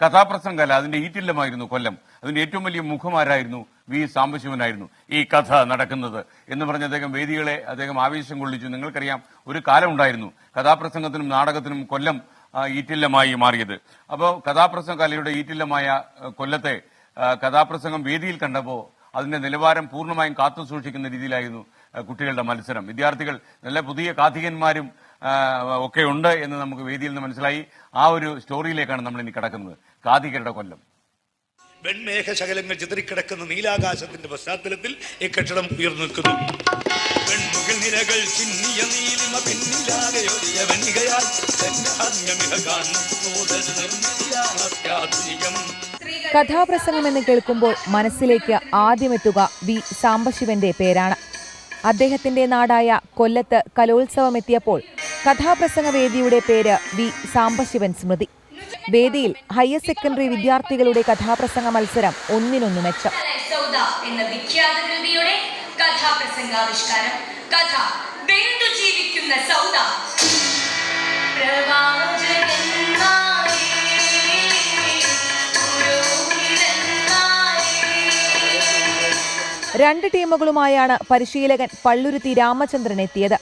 കഥാപ്രസംഗ അല്ല അതിന്റെ ഈറ്റില്ലമായിരുന്നു കൊല്ലം. അതിന്റെ ഏറ്റവും വലിയ മുഖമാരായിരുന്നു വി സാംബശിവനായിരുന്നു ഈ കഥ നടക്കുന്നത്. എന്ന് പറഞ്ഞ് അദ്ദേഹം വേദികളെ അദ്ദേഹം ആവേശം കൊള്ളിച്ചു. നിങ്ങൾക്കറിയാം ഒരു കാലം ഉണ്ടായിരുന്നു കഥാപ്രസംഗത്തിനും നാടകത്തിനും കൊല്ലം ഈറ്റില്ലമായി മാറിയത്. അപ്പോൾ കഥാപ്രസംഗ കലയുടെ ഈറ്റില്ലമായ കൊല്ലത്തെ കഥാപ്രസംഗം വേദിയിൽ കണ്ടപ്പോൾ അതിന്റെ നിലവാരം പൂർണമായും കാത്തു സൂക്ഷിക്കുന്ന രീതിയിലായിരുന്നു കുട്ടികളുടെ മത്സരം. വിദ്യാർത്ഥികൾ നല്ല പുതിയ കാഥികന്മാരും ഒക്കെ ഉണ്ട് എന്ന് നമുക്ക് വേദിയിൽ നിന്ന് മനസ്സിലായി. ആ ഒരു സ്റ്റോറിയിലേക്കാണ് നമ്മൾ ഇനി കിടക്കുന്നത്. കാതികരുടെ കൊല്ലം. വെൺമേഘ ശകലങ്ങൾ ചിതറിക്കിടക്കുന്ന നീലാകാശത്തിന്റെ പശ്ചാത്തലത്തിൽ ഈ കെട്ടിടം ഉയർന്നു നിൽക്കുന്നു. വെൺമുകിൽ നിരകൾ ചിന്നിയ നീലിമ പിന്നില്ലാതെ ഒഴിയ വെണ്ണികയാൽ കാണുന്നു അത്യാധുനികം. കഥാപ്രസംഗമെന്ന് കേൾക്കുമ്പോൾ മനസ്സിലേക്ക് ആദ്യമെത്തുക വി സാംബശിവന്റെ പേരാണ്. അദ്ദേഹത്തിന്റെ നാടായ കൊല്ലത്ത് കലോത്സവമെത്തിയപ്പോൾ കഥാപ്രസംഗ വേദിയുടെ പേര് വി സാംബശിവൻ സ്മൃതി. വേദിയിൽ ഹയർ സെക്കൻഡറി വിദ്യാർത്ഥികളുടെ കഥാപ്രസംഗ മത്സരം ഒന്നിനൊന്നു മെച്ചം. എന്ന വിഖ്യാത കൃതിയുടെ കഥാപ്രസംഗാവിഷ്കാരം. കഥ വെന്തു ജീവിക്കുന്ന സൗദ. രണ്ട് ടീമുകളുമായാണ് പരിശീലകൻ പള്ളുരുത്തി രാമചന്ദ്രൻ എത്തിയത്.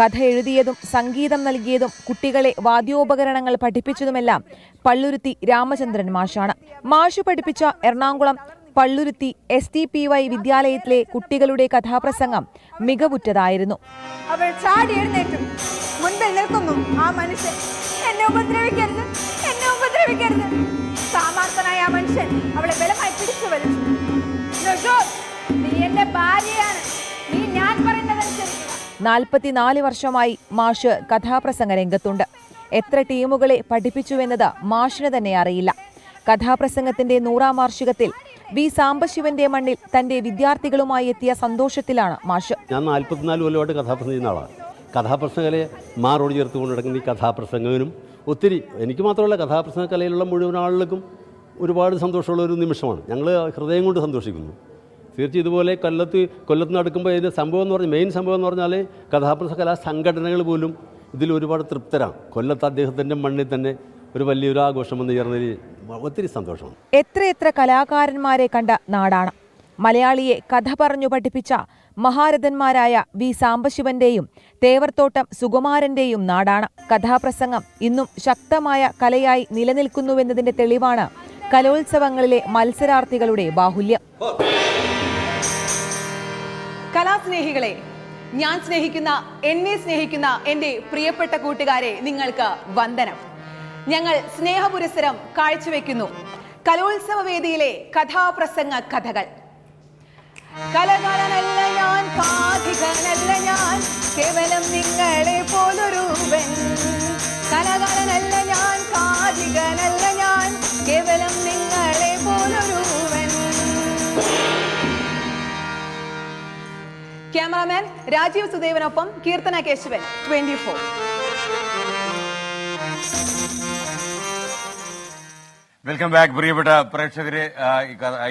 കഥ എഴുതിയതും സംഗീതം നൽകിയതും കുട്ടികളെ വാദ്യോപകരണങ്ങൾ പഠിപ്പിച്ചതുമെല്ലാം പള്ളുരുത്തി രാമചന്ദ്രൻ മാഷാണ്. മാഷ് പഠിപ്പിച്ച Ernakulam Palluruthy S T P Y വിദ്യാലയത്തിലെ കുട്ടികളുടെ കഥാപ്രസംഗം മികവുറ്റതായിരുന്നു. അവൾ ചാടി എഴുന്നേറ്റു. മുൻപിൽ നിൽക്കുന്നു ആ മനുഷ്യൻ. എന്നെ ഉപദ്രവിക്കരുത്. എന്നെ ഉപദ്രവിക്കരുത്. സാമാർത്ഥനായ ആ മനുഷ്യൻ അവളെ ബലമായി പിടിച്ചു വലിച്ചു. "നജോദ്, നീ എന്റെ പറയുന്നതനുസരിക്കുക നാൽപ്പത്തിനാല് വർഷമായി മാഷ് കഥാപ്രസംഗ രംഗത്തുണ്ട്. എത്ര ടീമുകളെ പഠിപ്പിച്ചുവെന്നത് മാഷിന് തന്നെ അറിയില്ല. കഥാപ്രസംഗത്തിന്റെ നൂറാം വാർഷികത്തിൽ വി സാംബശിവന്റെ മണ്ണിൽ തന്റെ വിദ്യാർത്ഥികളുമായി എത്തിയ സന്തോഷത്തിലാണ് മാഷ്. ഞാൻ നാൽപ്പത്തിനാല് കൊല്ലമായിട്ട് കഥാപ്രസംഗം ചെയ്യുന്ന ആളാണ്. കഥാപ്രസംഗകലയെ മാറോട് ചേർത്തുകൊണ്ട് നടക്കുന്ന ഈ കഥാപ്രസംഗവനും ഒത്തിരി എനിക്ക് മാത്രമല്ല കഥാപ്രസംഗ കലയിലുള്ള മുഴുവൻ ആളുകൾക്കും ഒരുപാട് സന്തോഷമുള്ള ഒരു നിമിഷമാണ്. ഞങ്ങൾ ഹൃദയം കൊണ്ട് സന്തോഷിക്കുന്നു. തീർച്ചയായും ഇതുപോലെ കൊല്ലത്ത് കൊല്ലത്ത് നടക്കുമ്പോൾ ഇതിന്റെ സംഭവം എന്ന് പറഞ്ഞാൽ മെയിൻ സംഭവം എന്ന് പറഞ്ഞാൽ കഥാപ്രസ കലാ സംഘടനകൾ പോലും ഇതിൽ ഒരുപാട് തൃപ്തരാണ്. കൊല്ലത്ത് അദ്ദേഹത്തിന്റെ മണ്ണിൽ തന്നെ ഒരു വലിയൊരു ആഘോഷം വന്ന് ചേർന്നതിൽ ഒത്തിരി സന്തോഷമാണ്. എത്രയെത്ര കലാകാരന്മാരെ കണ്ട നാടാണ്. മലയാളിയെ കഥ പറഞ്ഞു പഠിപ്പിച്ച മഹാരഥന്മാരായ വി സാംബശിവന്റെയും തേവർത്തോട്ടം സുകുമാരന്റെയും നാടാണ്. കഥാപ്രസംഗം ഇന്നും ശക്തമായ കലയായി നിലനിൽക്കുന്നുവെന്നതിന്റെ തെളിവാണ് കലോത്സവങ്ങളിലെ മത്സരാർത്ഥികളുടെ ബാഹുല്യം. കലാസ്നേഹികളെ ഞാൻ സ്നേഹിക്കുന്ന എന്നെ സ്നേഹിക്കുന്ന എന്റെ പ്രിയപ്പെട്ട കൂട്ടുകാരെ നിങ്ങൾക്ക് വന്ദനം. ഞങ്ങൾ സ്നേഹപുരസരം കാഴ്ചവെക്കുന്നു. കലോത്സവ വേദിയിലെ കഥാപ്രസംഗ കഥകൾ. കലകാരനല്ല ഞാൻ ഞാൻ കേവലം നിങ്ങളെ cameraman Rajeev സുദേവനൊപ്പം Keerthana Keshavan twenty four. Welcome back പ്രിയപ്പെട്ട പ്രേക്ഷകരെ.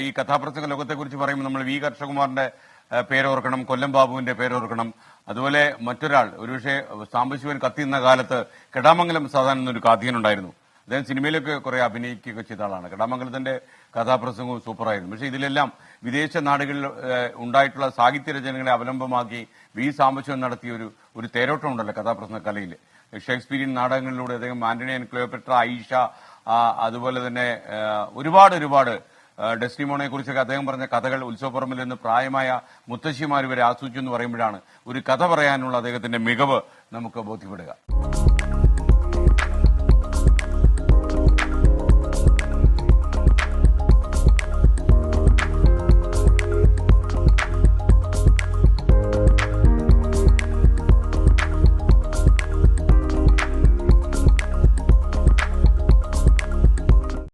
ഈ കഥാപ്രസംഗ ലോകത്തെക്കുറിച്ച് പറയുമ്പോൾ നമ്മൾ വി കർഷകുമാറിന്റെ പേരോർക്കണം കൊല്ലം ബാബുവിന്റെ പേരോർക്കണം. അതുപോലെ മറ്റൊരാൾ ഒരുപക്ഷെ സാംബശിവൻ കത്തിയുന്ന കാലത്ത് കെടാമംഗലം സാധാരണ എന്നൊരു കാഥികനുണ്ടായിരുന്നു അദ്ദേഹം സിനിമയിലൊക്കെ കുറെ അഭിനയിക്കുകയൊക്കെ ചെയ്ത ആളാണ്. കടാമംഗലത്തിന്റെ കഥാപ്രസംഗവും സൂപ്പറായിരുന്നു. പക്ഷേ ഇതിലെല്ലാം വിദേശ നാടുകളിൽ ഉണ്ടായിട്ടുള്ള സാഹിത്യ രചനകളെ അവലംബമാക്കി വി സാംബശിവൻ നടത്തിയ ഒരു ഒരു തേരോട്ടം ഉണ്ടല്ലോ കഥാപ്രസംഗ കലയിൽ ഷേക്സ്പീരിയൻ നാടകങ്ങളിലൂടെ അദ്ദേഹം ആന്റണി ആൻഡ് ക്ലിയോപെട്ര ഐഷ അതുപോലെ തന്നെ ഒരുപാട് ഒരുപാട് ഡെസ്റ്റിമോണയെ കുറിച്ചൊക്കെ അദ്ദേഹം പറഞ്ഞ കഥകൾ ഉത്സവപ്പുറമിൽ നിന്ന് പ്രായമായ മുത്തശ്ശിമാർ വരെ ആസ്വദിച്ചു എന്ന് പറയുമ്പോഴാണ് ഒരു കഥ പറയാനുള്ള അദ്ദേഹത്തിന്റെ മികവ് നമുക്ക് ബോധ്യപ്പെടുക.